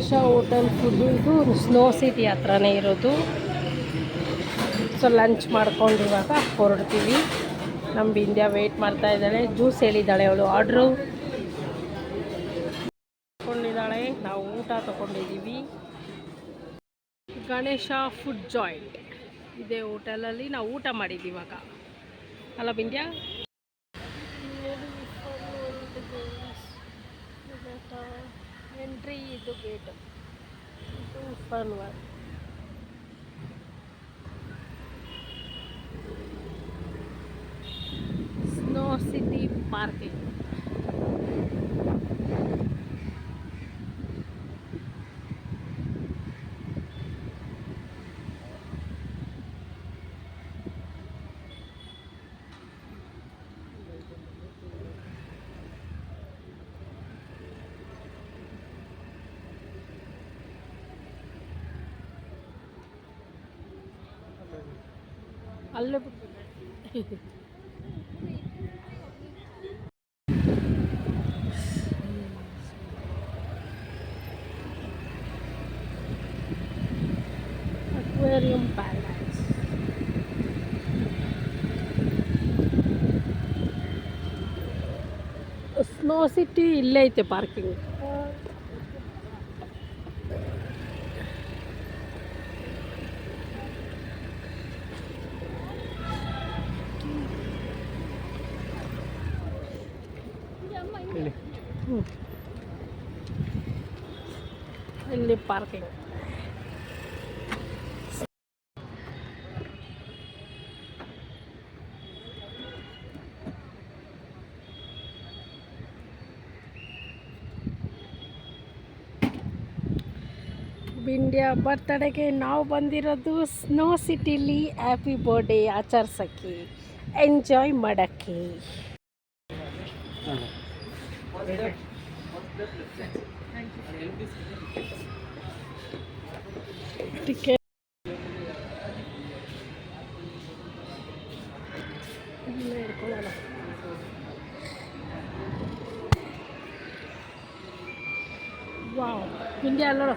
Ganesha hotel food ಇದು snow city ಹತ್ರನೇ ಇರೋದು. ಸೊ ಲಂಚ್ ಮಾಡ್ಕೊಂಡು ಇವಾಗ ಹೊರಡ್ತೀವಿ. ನಮ್ಮ ಬಿಂದ್ಯಾ ವೆಯ್ಟ್ ಮಾಡ್ತಾ ಇದ್ದಾಳೆ. ಜ್ಯೂಸ್ ಹೇಳಿದ್ದಾಳೆ ಅವಳು ಆರ್ಡ್ರು ಮಾಡ್ಕೊಂಡಿದ್ದಾಳೆ. ನಾವು ಊಟ ತಗೊಂಡಿದ್ದೀವಿ. ಗಣೇಶ ಫುಡ್ ಜಾಯಿಂಟ್ ಇದೇ ಹೋಟೆಲಲ್ಲಿ ನಾವು ಊಟ ಮಾಡಿದ್ದೀವಿ ಇವಾಗ. ಅಲ್ಲ ಬಿಂದ್ಯಾ? ಎಂಟ್ರಿ ಇದು ಗೇಟ್ ಇದು Fun World Snow City parking aquarium palace snow city ಇಲ್ಲೇ ಐತೆ ಪಾರ್ಕಿಂಗ್ ಇಲ್ಲಿ ಪಾರ್ಕಿಂಗ್ ಬಿಂಡ್ಯ ಬರ್ತಡೆಗೆ ನಾವು ಬಂದಿರೋದು ಸ್ನೋ ಸಿಟಿಲಿ ಹ್ಯಾಪಿ ಬರ್ಡೇ ಆಚರಿಸೋಕ್ಕೆ. ಎಂಜಾಯ್ ಮಾಡೋಕ್ಕೆ. ಟಿಕೆಟ್ ನೋಡು.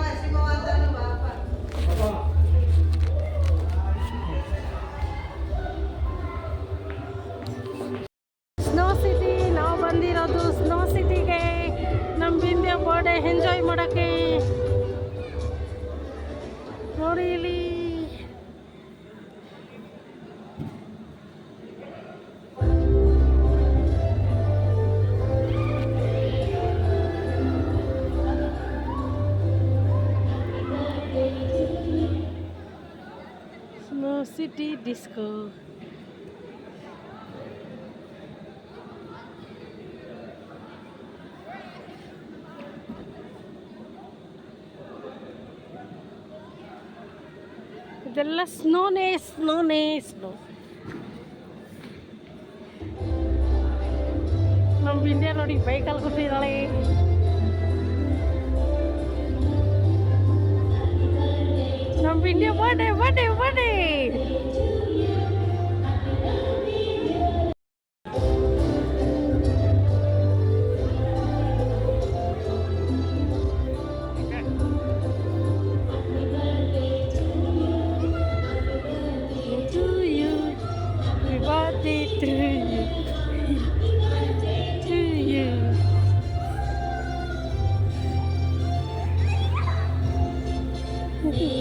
ಬಿಂದ್ಯ ಬರ್ಡೇ ಎಂಜಾಯ್ ಮಾಡೋಕ್ಕೆ ನೋಡಿ ಇಲ್ಲಿ ಸ್ನೋ ಸಿಟಿ ಡಿಸ್ಕೋ ಇದೆಲ್ಲ ಸ್ನೋನೇ ಸ್ನೋನೇ ಸ್ನೋ. ನಮ್ಮ ಇಂಡಿಯಾ ನೋಡಿ ಬೈಕಲ್ಲಿ ಕೂತಿದ್ದಾಳೆ ನಮ್ಮ ಇಂಡಿಯಾ ಬರ್ಡೇ ಬರ್ಡೇ ಬಡೆ Mm-hmm.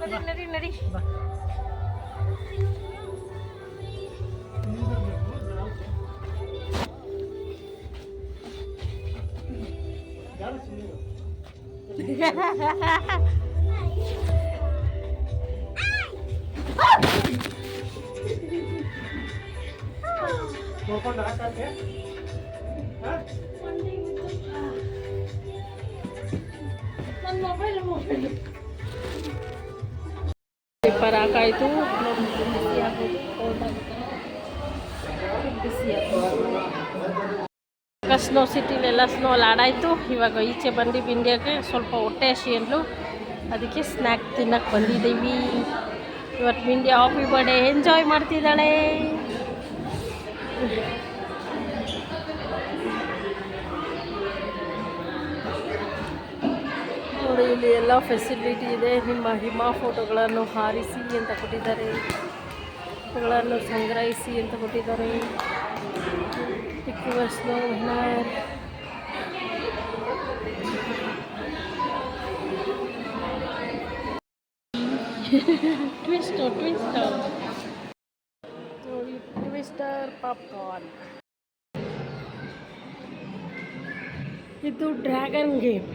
ನಡಿ ನಡಿ ನಡಿ ನನ್ನ ಬಿಸಿ ಸ್ನೋ ಸಿಟಿಲೆಲ್ಲ ಸ್ನೋ ಆಡಾಯಿತು ಇವಾಗ ಈಚೆ ಬಂದು ಇಂಡಿಯಾಗೆ ಸ್ವಲ್ಪ ಹೊಟ್ಟೆ ಹಸಿಯಲು ಅದಕ್ಕೆ ಸ್ನ್ಯಾಕ್ ತಿನ್ನಕ್ಕೆ ಬಂದಿದ್ದೀವಿ. ಇವತ್ತು ಇಂಡಿಯಾ ಹಾಪಿ ಬರ್ಡೇ ಎಂಜಾಯ್ ಮಾಡ್ತಿದ್ದಾಳೆ. ನೋಡಿ, ಇಲ್ಲಿ ಎಲ್ಲ ಫೆಸಿಲಿಟಿ ಇದೆ. ನಿಮ್ಮ ಹಿಮ ಫೋಟೋಗಳನ್ನು ಹಾರಿಸಿ ಅಂತ ಕೊಟ್ಟಿದ್ದಾರೆ. ಫೋಟೋಗಳನ್ನು ಸಂಗ್ರಹಿಸಿ ಅಂತ ಕೊಟ್ಟಿದ್ದಾರೆ. ಟಿಕ್ಕುವ ಸ್ನೋ ವಿನ್ನರ್ ಟ್ವಿಸ್ಟರ್ ಟ್ವಿಸ್ಟರ್ ನೋಡಿ ಟ್ವಿಸ್ಟರ್ ಪಾಪ್ಕಾರ್ನ್ ಇದು ಡ್ರ್ಯಾಗನ್ ಗೇಮ್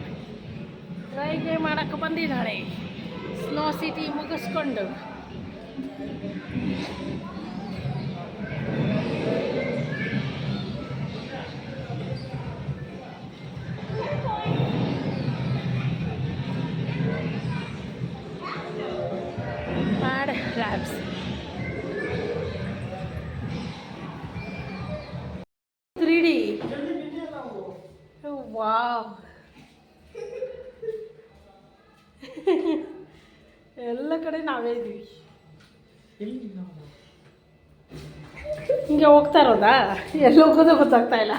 ಟ್ರೈ ಗೇಮ್ ಮಾಡಕ್ಕೆ ಬಂದಿದ್ದಾಳೆ ಸ್ನೋ ಸಿಟಿ ಮುಗಿಸ್ಕೊಂಡು Wow. ಎಲ್ಲ ಕಡೆ ನಾವೇ ಇದ್ದೀವಿ. ಹಿಂಗೆ ಹೋಗ್ತಾ ಇರೋದಾ? ಎಲ್ಲ ಹೋಗೋದು ಗೊತ್ತಾಗ್ತಾ ಇಲ್ಲ.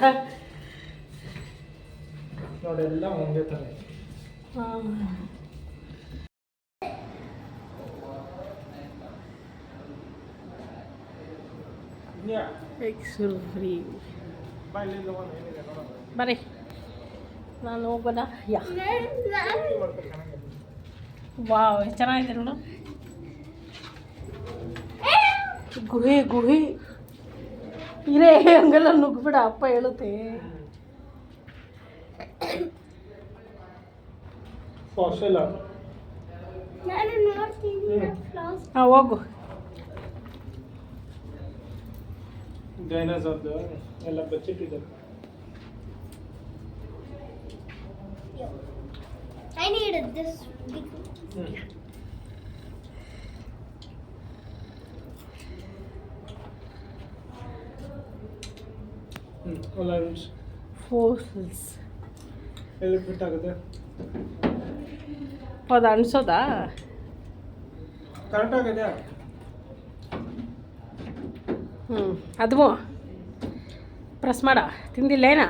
ನೋಡೆಲ್ಲ ಒಂದೇ ಥರ ಎಕ್ಸುಲ್ ಫ್ರೀ ಬಾಯಿಲಿಂದ ಒಂದು ಏನಿದೆ ನೋಡೋಣ ಬರ್ರಿ. ನಾನು ಹೋಗೋಣ. ಯಾ. ವಾವ್ ಚೆನ್ನಾಗಿದೆ ನೋಡು. ಗುಹಿ ಗುಹಿ. ಇರೇ ಹಂಗೆಲ್ಲ ನುಗ್ಬಿಡ ಅಪ್ಪ ಹೇಳುತ್ತೆ. ಹಾಂ ಹೋಗು. ಡೈನೋಸಾರ್ದು ಎಲ್ಲ ಬಚ್ಚಿಟ್ಟಿದ್ದಾರೆ. I needed this ಎಲ್ಲ ಫೋರ್ಸಸ್ ಎಲ್ಲಿ ಫಿಟ್ ಆಗುತ್ತೆ? ಹೌದಾ ಅನ್ಸೋದಾ? ಕರೆಕ್ಟ್ ಆಗಿದೆ. ಹ್ಞೂ ಅದು ಪ್ರೆಸ್ ಮಾಡ. ತಿಂದಿಲ್ಲೇನಾ?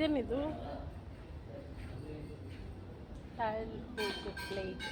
ಇದೇನಿದು tile plate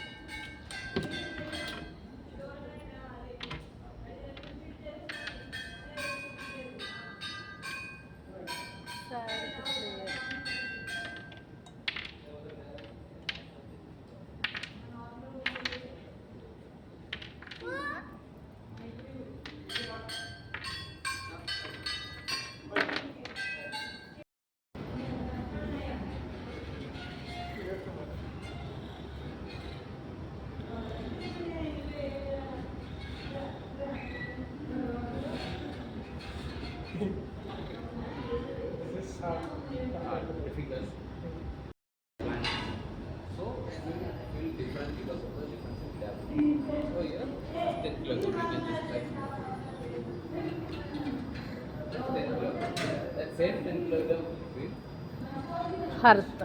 earth.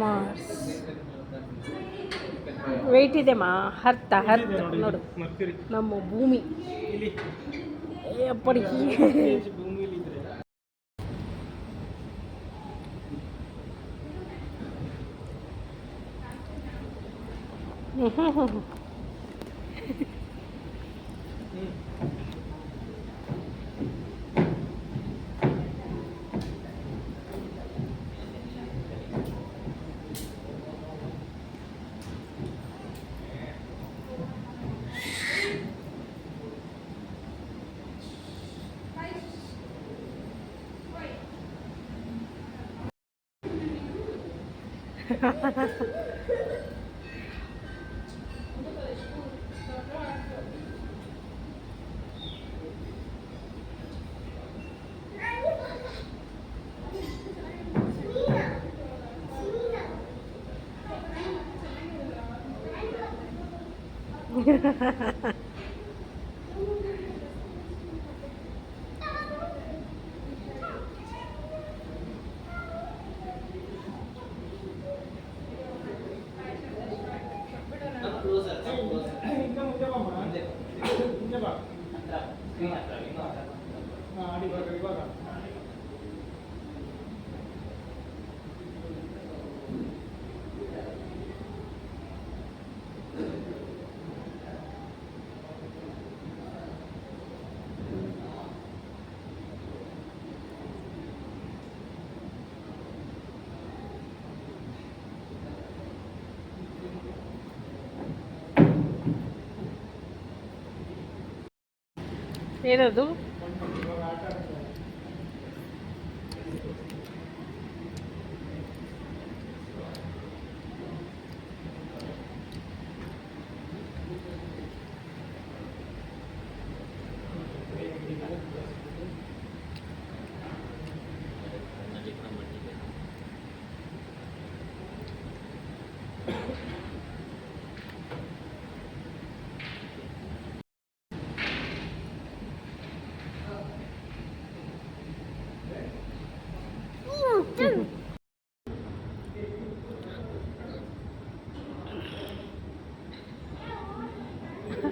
Mars weight ಇದೆ ಮಾ. ಹರ್ತ ಹರ್ತ. ನೋಡು. ನಮ್ಮ ಭೂಮಿ. ಅಪ್ಪಡಿ. ಹ್ಞೂ ಹ್ಞೂ ಹ್ಞೂ Ha ha ha ha. ಏನದು?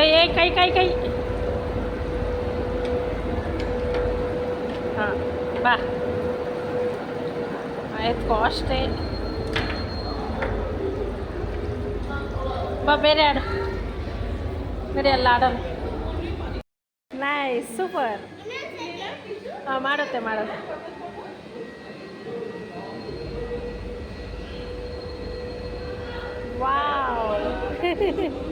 ಏಯ್ ಏಯ್ ಕೈ ಕೈ ಕೈ. ಹಾಂ ಬಾ. ಆಯ್ತು ಅಷ್ಟೇ. ಬಾ ಬೇರೆ ಆಡು. ಬೇರೆ ಎಲ್ಲ ಆಡೋಣ ನೈಸ್ ಸೂಪರ್ ಹಾಂ ಮಾಡುತ್ತೆ ಮಾಡುತ್ತೆ. Wow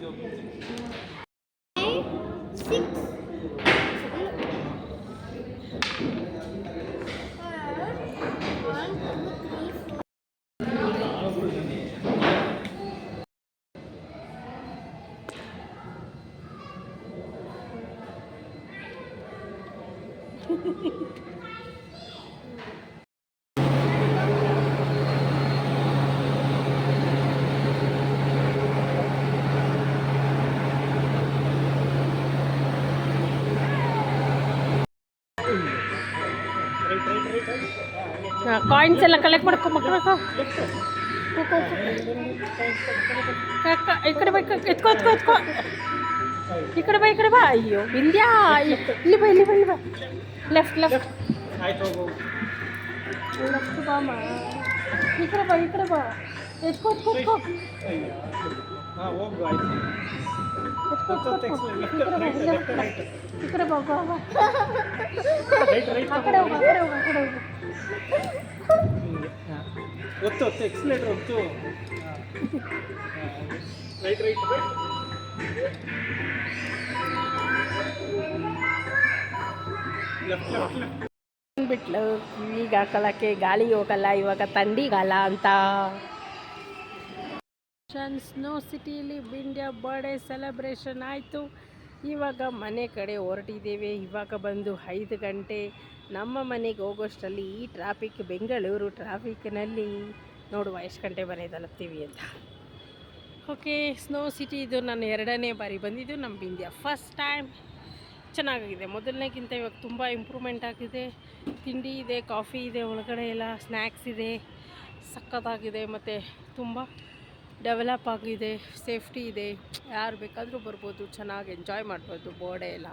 Five, six. ಕಾಯಿನ್ಸ್ ಎಲ್ಲ ಕಲೆಕ್ಟ್ ಮಾಡ್ಕೊ ಮಕ್ಕಳು ಈ ಕಡೆ ಬೈ ಎತ್ಕೋ ಎತ್ಕೋ ಎತ್ಕೋ ಈ ಕಡೆ ಬಾ ಈ ಕಡೆ ಬಾ ಅಯ್ಯೋ ವಿಂದ್ಯಾ ಇಲ್ಲಿ ಬಾ ಇಲ್ಲಿ ಬಾ ಇಲ್ಲಿ ಬಾ ಲೆಫ್ಟ್ ಲೆಫ್ಟ್ ಆಯ್ತು ಹೋಗು ಲೆಫ್ಟ್ ಬಾಮ ಈ ಕಡೆ ಬಾ ಈ ಕಡೆ ಬಾ ಎತ್ಕೋ ಎತ್ಕೋ ಎತ್ಕೋ ಅಯ್ಯೋ ಹಾಂ ಹೋಗು ಆಯ್ತು ಎತ್ಕೋ ಎತ್ಕೋ ಎತ್ಕೋ. ಈ ಕಡೆ ಬಾ ಲೆಫ್ಟ್ ಲೆಫ್ಟ್ ಈ ಕಡೆ ಬಾ ಬಾ ಬಾ ರೈಟ್ ರೈಟ್ ಆ ಕಡೆ ಹೋಗು ಆ ಕಡೆ ಹೋಗು ಆ ಕಡೆ ಹೋಗು. ಒತ್ತು ಒತ್ತು ಎಕ್ಸ್ಲೇಟರ್ ಒತ್ತು. Right right left left left ಬಿಟ್ಲು ಈಗ ಹಾಕೊಳ್ಳೋಕ್ಕೆ ಗಾಳಿ ಹೋಗಲ್ಲ ಇವಾಗ ಥಂಡಿಗಾಲ ಅಂತ. ಸ್ನೋ ಸಿಟಿಲಿ ಇಂಡಿಯಾ ಬರ್ಡೇ ಸೆಲೆಬ್ರೇಷನ್ ಆಯಿತು. ಇವಾಗ ಮನೆ ಕಡೆ ಹೊರಟಿದ್ದೇವೆ. ಇವಾಗ ಬಂದು ಐದು ಗಂಟೆ. ನಮ್ಮ ಮನೆಗೆ ಹೋಗೋಷ್ಟರಲ್ಲಿ ಈ ಟ್ರಾಫಿಕ್ ಬೆಂಗಳೂರು ಟ್ರಾಫಿಕ್ನಲ್ಲಿ ನೋಡುವ ಎಷ್ಟು ಗಂಟೆ ಮನೆ ತಲುಪ್ತೀವಿ ಅಂತ. ಓಕೆ ಸ್ನೋ ಸಿಟಿ ಇದು ನಾನು ಎರಡನೇ ಬಾರಿ ಬಂದಿದ್ದು. ನಮ್ಮ ಇಂಡಿಯಾ ಫಸ್ಟ್ ಟೈಮ್ ಚೆನ್ನಾಗಿದೆ ಮೊದಲನೇಗಿಂತ ಇವಾಗ ತುಂಬ ಇಂಪ್ರೂವ್ಮೆಂಟ್ ಆಗಿದೆ. ತಿಂಡಿ ಇದೆ ಕಾಫಿ ಇದೆ, ಒಳಗಡೆ ಎಲ್ಲ ಸ್ನ್ಯಾಕ್ಸ್ ಇದೆ. ಸಖತ್ತಾಗಿದೆ ಮತ್ತು ತುಂಬ. ಡೆವಲಪ್ ಆಗಿದೆ, ಸೇಫ್ಟಿ ಇದೆ, ಯಾರು ಬೇಕಾದರೂ ಬರ್ಬೋದು, ಚೆನ್ನಾಗಿ ಎಂಜಾಯ್ ಮಾಡ್ಬೋದು ಬೋರ್ಡೆ ಎಲ್ಲ.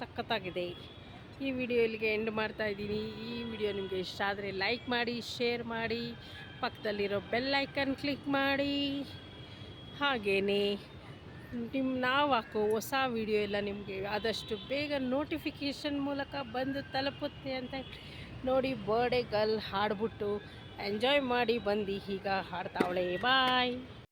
ಸಖತ್ತಾಗಿದೆ. ಈ ವಿಡಿಯೋ ಇಲ್ಲಿಗೆ ಎಂಡ್ ಮಾಡ್ತಾ ಇದ್ದೀನಿ. ಈ ವಿಡಿಯೋ ನಿಮಗೆ ಇಷ್ಟ ಆದರೆ ಲೈಕ್ ಮಾಡಿ, ಶೇರ್ ಮಾಡಿ, ಪಕ್ಕದಲ್ಲಿರೋ ಬೆಲ್ ಐಕನ್ ಕ್ಲಿಕ್ ಮಾಡಿ. ಹಾಗೇ ನಿಮ್ಮ ನಾವು ಹಾಕೋ ಹೊಸ ವಿಡಿಯೋ ಎಲ್ಲ ನಿಮಗೆ ಆದಷ್ಟು ಬೇಗ ನೋಟಿಫಿಕೇಷನ್ ಮೂಲಕ ಬಂದು ತಲುಪುತ್ತೆ ಅಂತ ನೋಡಿ ಬರ್ಡೇ ಗರ್ಲ್ ಹಾಡ್ಬಿಟ್ಟು ಎಂಜಾಯ್ ಮಾಡಿ ಬಂದು ಈಗ ಹಾಡ್ತಾವಳೆ. ಬಾಯ್